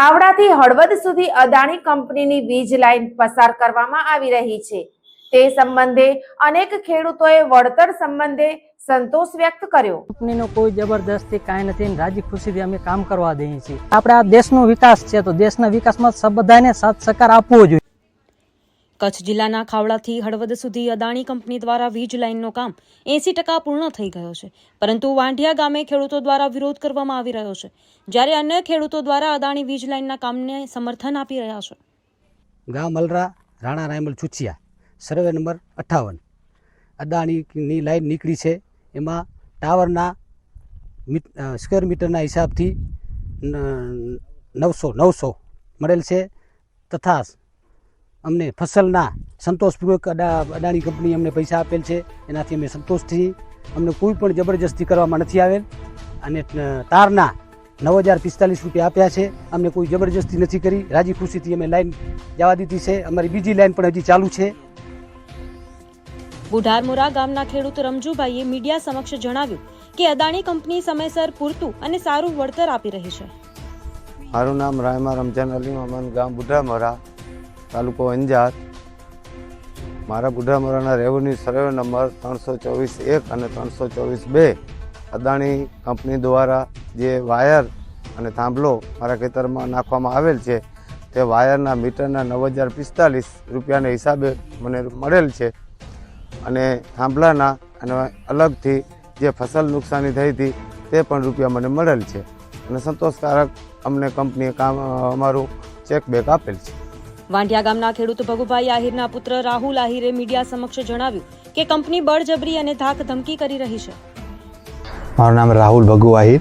ખાવડાથી હળવદ સુધી અદાણી કંપનીની વીજ લાઇન પસાર કરવામાં આવી રહી છે. તે સંબંધે અનેક ખેડૂતોએ વળતર સંબંધે સંતોષ વ્યક્ત કર્યો. કંપનીનો કોઈ જબરદસ્તી કાંઈ નથી રાજી ખુશીથી અમે કામ કરવા દઈએ છીએ. આપણે આ દેશનો વિકાસ છે, તો દેશના વિકાસમાં બધાને સાથ સહકાર આપવો જોઈએ. કચ્છ જિલ્લાના ખાવડાથી હળવદ સુધી અદાણી કંપની દ્વારા વીજ લાઇનનો કામ એંસી ટકા પૂર્ણ થઈ ગયો છે. પરંતુ વાંઢિયા ગામે ખેડૂતો દ્વારા વિરોધ કરવામાં આવી રહ્યો છે. જ્યારે અન્ય ખેડૂતો દ્વારા અદાણી વીજ લાઇનના કામને સમર્થન આપી રહ્યા છે. ગામ અલરા, રાણા રાયમલ ચુચિયા, સર્વે નંબર અઠ્ઠાવન. અદાણીની લાઇન નીકળી છે. એમાં ટાવરના સ્ક્વેર મીટરના હિસાબથી નવસો નવસો મળેલ છે. તથા અમને ફસલના સંતોષપૂર્વક અડા અદાણી કંપની અમને પૈસા આપેલ છે. એનાથી અમે સંતોષથી અમને કોઈ પણ જબરજસ્તી કરવામાં નથી આવેલ. અને તારના નવ હજાર પિસ્તાલીસ રૂપિયા આપ્યા છે. અમને કોઈ જબરજસ્તી નથી કરી. રાજી ખુશીથી અમે લાઈન જવા દીધી છે. અમારી બીજી લાઈન પણ હજી ચાલુ છે. બુઢારમોરા ગામના ખેડૂત રમજુભાઈએ મીડિયા સમક્ષ જણાવ્યું કે અદાણી કંપની સમયસર પૂરતું અને સારું વળતર આપી રહી છે. મારું નામ રાયમા રમજાન અલી મમન ગામ બુઢામરા. તાલુકો અંજાર. મારા બુઢામરાના રેવન્યુ સર્વે નંબર ત્રણસો ચોવીસ એક અને ત્રણસો ચોવીસ બે. અદાણી કંપની દ્વારા જે વાયર અને થાંભલો મારા ખેતરમાં નાખવામાં આવેલ છે, તે વાયરના મીટરના નવ હજાર પિસ્તાલીસ રૂપિયાના હિસાબે મને મળેલ છે. અને થાંભલાના અને અલગથી જે ફસલ નુકસાની થઈ હતી, તે પણ રૂપિયા મને મળેલ છે. અને સંતોષકારક અમને કંપનીએ કામ અમારું ચેકબેક આપેલ છે. વાંઢિયા ગામના ખેડૂત ભગુભાઈ આહિરના પુત્ર રાહુલ આહિરે મીડિયા સમક્ષ જણાવ્યું કે કંપની બળજબરી અને ધાક ધમકી કરી રહી છે. મારું નામ રાહુલ ભગુ આહિર.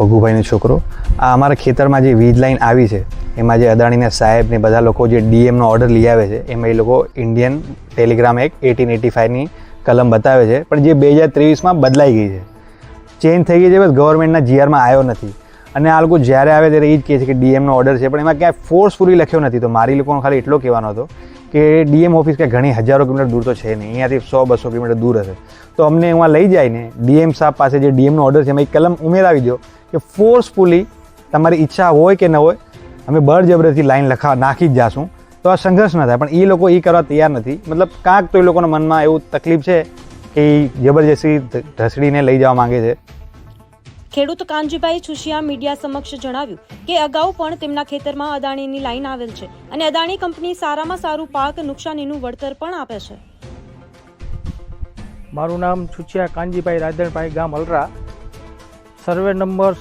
ભગુભાઈનો છોકરો. આ અમારા ખેતરમાં જે વીજ લાઈન આવી છે, એમાં જે અદાણીના સાહેબ ને બધા લોકો જે ડીએમનો ઓર્ડર લઈ આવે છે, એમાં એ લોકો Indian telegram act eighteen eighty ફાઇવની કલમ બતાવે છે, પણ જે બે હજાર ત્રેવીસમાં બદલાઈ ગઈ છે. ચેન્જ થઈ ગઈ છે, બસ ગવર્મેન્ટના જીઆરમાં આવ્યો નથી. અને આ લોકો જ્યારે આવે ત્યારે એ જ કહે છે કે ડીએમનો ઓર્ડર છે. પણ એમાં ક્યાંય ફોર્સફુલી લખ્યો નથી. તો મારી લોકોનો ખાલી એટલો કહેવાનો હતો કે ડીએમ ઓફિસ કે ઘણી હજારો કિલોમીટર દૂર તો છે નહીં. અહીંયાથી સો, બસો કિલોમીટર દૂર હશે. તો અમને એમાં લઈ જાય ને ડીએમ સાહેબ પાસે જે ડીએમનો ઓર્ડર છે, એમાં એક કલમ ઉમેરાવી દો કે ફોર્સફુલી તમારી ઈચ્છા હોય કે ન હોય, અમે બળજબરથી લાઈન લખા, નાખી જ જાશું. તો આ સંઘર્ષ ન થાય. પણ એ લોકો એ કરવા તૈયાર નથી. મતલબ કાંક તો એ લોકોના મનમાં એવું તકલીફ છે કે એ જબરજસ્તી ઢસડીને લઈ જવા માગે છે. ખેડૂત કાનજીભાઈ છુશિયા મીડિયા સમક્ષ જણાવ્યું કે અગાઉ પણ તેમના ખેતરમાં અદાણીની લાઈન આવેલ છે અને અદાણી કંપની સારામાં સારું પાક નુકસાનીનું વળતર પણ આપે છે. મારું નામ છુચિયા કાનજીભાઈ રાધણભાઈ ગામ અલરા. સર્વે નંબર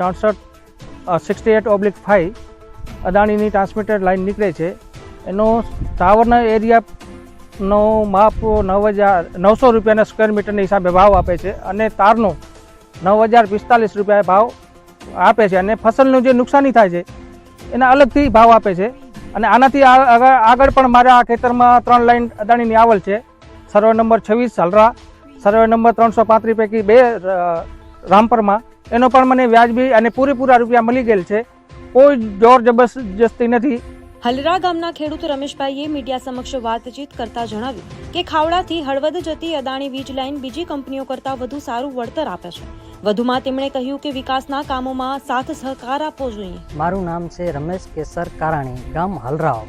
સાડસઠ સિક્સટી એટ ઓબ્લિક ફાઇવ અદાણીની ટ્રાન્સમીટર લાઇન નીકળે છે. એનો ટાવરના એરિયાનો માપ નવ હજાર, નવસો રૂપિયાના સ્ક્વેર મીટરના હિસાબે ભાવ આપે છે અને તારનો નવ હજાર પિસ્તાલીસ રૂપિયા ભાવ આપે છે અને ફસલનું જે નુકસાની થાય છે, એના અલગથી ભાવ આપે છે. અને આનાથી આ- આગળ પણ મારા ખેતરમાં ત્રણ લાઈન અદાણીની આવલ છે. સર્વે નંબર છવ્વીસ હલરા સર્વે નંબર ત્રણસો પાંત્રીસ પૈકી બે રામપરમાં. એનો પણ મને વ્યાજબી અને પૂરેપૂરા રૂપિયા મળી ગયેલ છે. કોઈ જોર જબરજસ્તી નથી. હલરા ગામના ખેડૂત રમેશભાઈએ મીડિયા સમક્ષ વાતચીત કરતા જણાવ્યું કે ખાવડાથી હળવદ જતી અદાણી વીજ લાઇન બીજી કંપનીઓ કરતાં વધુ સારું વળતર આપે છે. વધુમાં તેમણે કહ્યું કે વિકાસના કામોમાં સાથ સહકાર આપવો જોઈએ. મારું નામ છે રમેશ કેસર કારાણી, ગામ હલરાવ.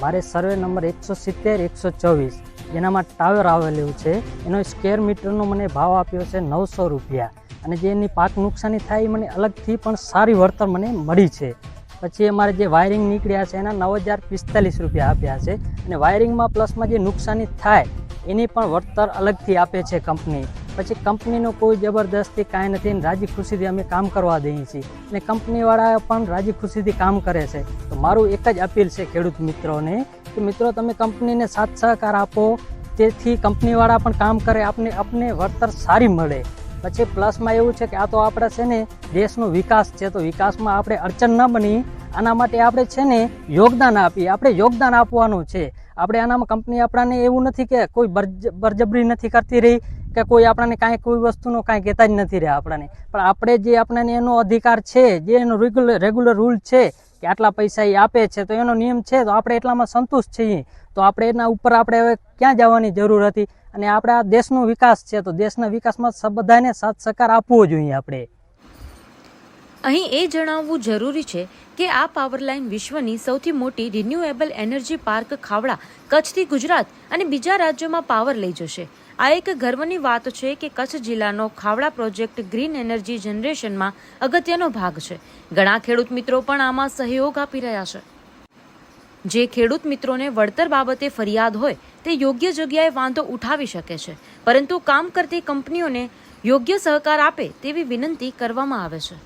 મારે સર્વે નંબર એકસો સિત્તેર, એકસો ચોવીસ, જેનામાં ટાવર આવેલું છે. એનો સ્ક્વેર મીટરનો મને ભાવ આપ્યો છે નવસો રૂપિયા. અને જે એની પાક નુકસાની થાય એ મને અલગથી પણ સારી વળતર મને મળી છે. પછી અમારે જે વાયરિંગ નીકળ્યા છે એના નવ હજાર પિસ્તાલીસ રૂપિયા આપ્યા છે. અને વાયરિંગમાં પ્લસમાં જે નુકસાની થાય, એની પણ વળતર અલગથી આપે છે કંપની પછી કંપનીનો કોઈ જબરદસ્તી કાંઈ નથી ને રાજી ખુશીથી અમે કામ કરવા દઈએ છીએ. અને કંપનીવાળા પણ રાજી ખુશીથી કામ કરે છે. તો મારું એક જ અપીલ છે ખેડૂત મિત્રોને કે મિત્રો તમે કંપનીને સાથ સહકાર આપો તેથી કંપનીવાળા પણ કામ કરે, આપને આપને વળતર સારી મળે. પછી પ્લસમાં એવું છે કે આ તો આપણે છે ને દેશનો વિકાસ છે, તો વિકાસમાં આપણે અડચણ ન બની. આના માટે આપણે છે ને યોગદાન આપીએ. આપણે યોગદાન આપવાનું છે. આપણે આનામાં કંપની આપણાને એવું નથી કે કોઈ બરજ- બરજબરી નથી કરતી રહી. કે કોઈ આપણને કાંઈ કોઈ વસ્તુનો કાંઈ કહેતા જ નથી રહ્યા આપણને. પણ આપણે જે આપણને એનો અધિકાર છે, જે એનો રેગ્યુલર રેગ્યુલર રૂલ છે કે આટલા પૈસા એ આપે છે, તો એનો નિયમ છે, તો આપણે એટલામાં સંતુષ્ટ છીએ. તો આપણે એના ઉપર આપણે હવે ક્યાં જવાની જરૂર હતી? અને આપણે આ દેશનો વિકાસ છે, તો દેશના વિકાસમાં સ- બધાને સાથ સહકાર આપવો જોઈએ આપણે. અહીં એ જણાવવું જરૂરી છે કે આ પાવર લાઇન વિશ્વની સૌથી મોટી રિન્યુએબલ એનર્જી પાર્ક ખાવડા, કચ્છથી ગુજરાત અને બીજા રાજ્યોમાં પાવર લઈ જશે. આ એક ગર્વની વાત છે કે કચ્છ જિલ્લાનો ખાવડા પ્રોજેક્ટ ગ્રીન એનર્જી જનરેશનમાં અગત્યનો ભાગ છે. ઘણા ખેડૂત મિત્રો પણ આમાં સહયોગ આપી રહ્યા છે. જે ખેડૂત મિત્રોને વળતર બાબતે ફરિયાદ હોય, તે યોગ્ય જગ્યાએ વાંધો ઉઠાવી શકે છે. પરંતુ કામ કરતી કંપનીઓને યોગ્ય સહકાર આપે તેવી વિનંતી કરવામાં આવે છે.